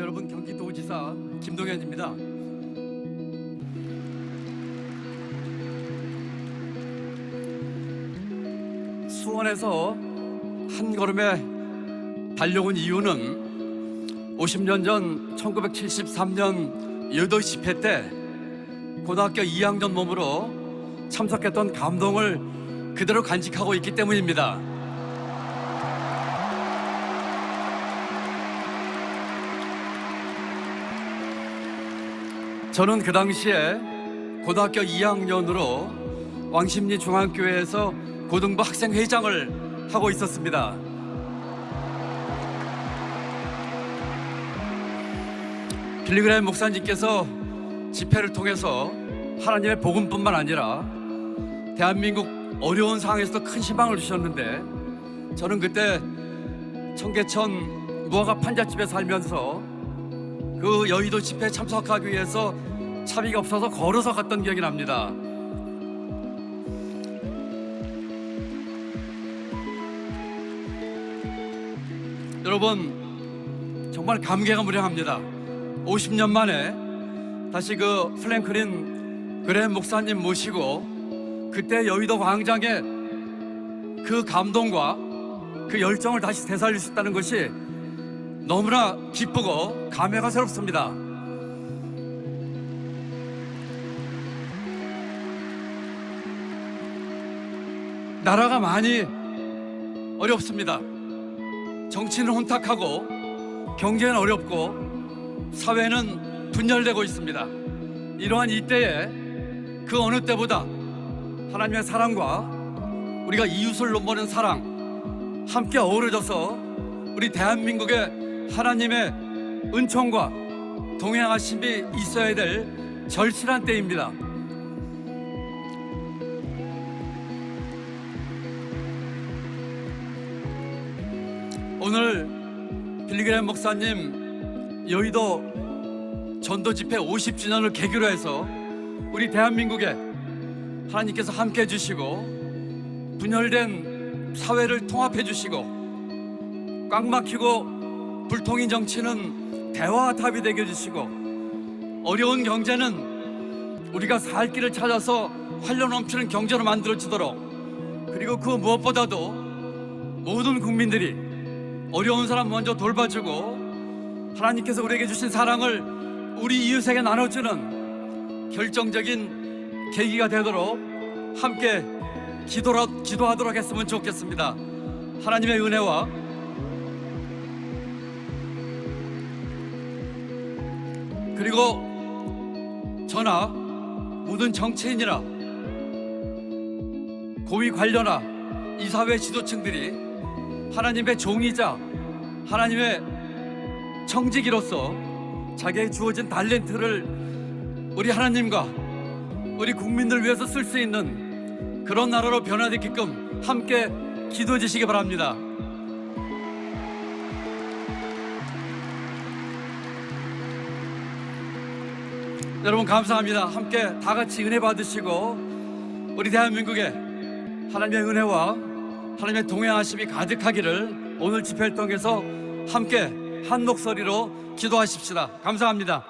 네, 여러분 경기도지사 김동현입니다. 수원에서 한 걸음에 달려온 이유는 50년 전 1973년 여도 집회 때 고등학교 2학년 몸으로 참석했던 감동을 그대로 간직하고 있기 때문입니다. 저는 그 당시에 고등학교 2학년으로 왕십리 중앙교회에서 고등부 학생 회장을 하고 있었습니다. 빌리그레임 목사님께서 집회를 통해서 하나님의 복음뿐만 아니라 대한민국 어려운 상황에서도 큰 희망을 주셨는데 저는 그때 청계천 무화과 판잣집에 살면서 그 여의도 집회에 참석하기 위해서 차비가 없어서 걸어서 갔던 기억이 납니다. 여러분 정말 감개가 무량합니다. 50년 만에 다시 그 플랭클린 그레 목사님 모시고 그때 여의도 광장에 그 감동과 그 열정을 다시 되살릴 수 있다는 것이 너무나 기쁘고 감회가 새롭습니다. 나라가 많이 어렵습니다. 정치는 혼탁하고 경제는 어렵고 사회는 분열되고 있습니다. 이러한 이때에 그 어느 때보다 하나님의 사랑과 우리가 이웃을 넘보는 사랑 함께 어우러져서 우리 대한민국의 하나님의 은총과 동행하심이 있어야 될 절실한 때입니다. 오늘 빌리그램 목사님 여의도 전도 집회 50주년을 계기로 해서 우리 대한민국에 하나님께서 함께 해주시고 분열된 사회를 통합해 주시고 꽉 막히고 불통인 정치는 대화 답이 되게 해주시고 어려운 경제는 우리가 살 길을 찾아서 활력 넘치는 경제로 만들어지도록 그리고 그 무엇보다도 모든 국민들이 어려운 사람 먼저 돌봐주고 하나님께서 우리에게 주신 사랑을 우리 이웃에게 나눠주는 결정적인 계기가 되도록 함께 기도하도록 했으면 좋겠습니다. 하나님의 은혜와 그리고 저나 모든 정치인이나 고위 관료나 이 사회 지도층들이 하나님의 종이자 하나님의 청지기로서 자기의 주어진 달렌트를 우리 하나님과 우리 국민들 위해서 쓸 수 있는 그런 나라로 변화되게끔 함께 기도해 주시기 바랍니다. 여러분 감사합니다. 함께 다 같이 은혜 받으시고 우리 대한민국에 하나님의 은혜와 하나님의 동행하심이 가득하기를 오늘 집회를 통해서 함께 한 목소리로 기도하십시다. 감사합니다.